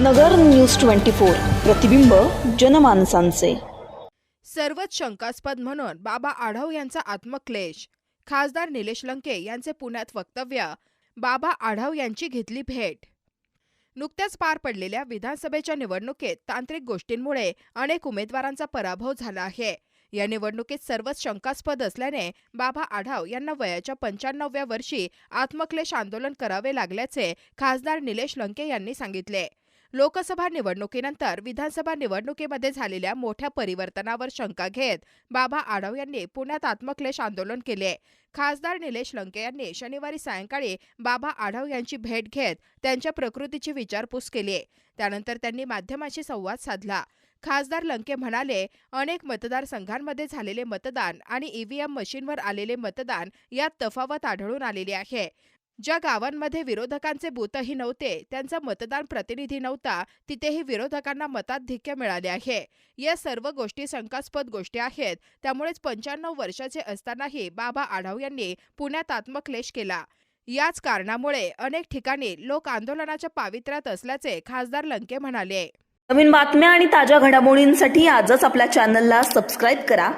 नगर news twenty four प्रतिबिंब जनमानसांचे. सर्वच शंकास्पद म्हणून बाबा आढाव यांचा आत्मक्लेश. खासदार निलेश लंके यांचे पुण्यात वक्तव्य बाबा आढाव यांची घेतली भेट. नुकत्याच पार पडलेल्या विधानसभेच्या निवडणुकीत तांत्रिक गोष्टींमुळे अनेक उमेदवारांचा पराभव झाला आहे. या निवडणुकीत सर्वच शंकास्पद असल्याने बाबा आढाव यांना वयाच्या पंच्याण्णव्या वर्षी आत्मक्लेश आंदोलन करावे लागल्याचे खासदार निलेश लंके यांनी सांगितले. लोकसभा निवडणुकीनंतर विधानसभा निवडणुकीमध्ये झालेल्या मोठ्या परिवर्तनावर शंका घेत बाबा आढाव यांनी पुण्यात आत्मक्लेश आंदोलन केले. खासदार निलेश लंके यांनी शनिवारी सायंकाळी बाबा आढाव यांची भेट घेत त्यांच्या प्रकृतीची विचारपूस केली. त्यानंतर त्यांनी माध्यमाशी संवाद साधला. खासदार लंके म्हणाले अनेक मतदारसंघांमध्ये झालेले मतदान आणि ईव्हीएम मशीनवर आलेले मतदान यात तफावत आढळून आलेली आहे. ज्या गावांमध्ये विरोधकांचे बूथही नव्हते त्यांचा मतदान प्रतिनिधी नव्हता तिथेही विरोधकांना मताधिक्य मिळाले आहे. या सर्व गोष्टी शंकास्पद गोष्टी आहेत. त्यामुळेच पंच्याण्णव वर्षाचे असतानाही बाबा आढाव यांनी पुण्यात आत्मक्लेश केला. याच कारणामुळे अनेक ठिकाणी लोक आंदोलनाच्या पावित्र्यात असल्याचे खासदार लंके म्हणाले. नवीन बातम्या आणि ताज्या घडामोडींसाठी आजच आपल्या चॅनलला सबस्क्राईब करा.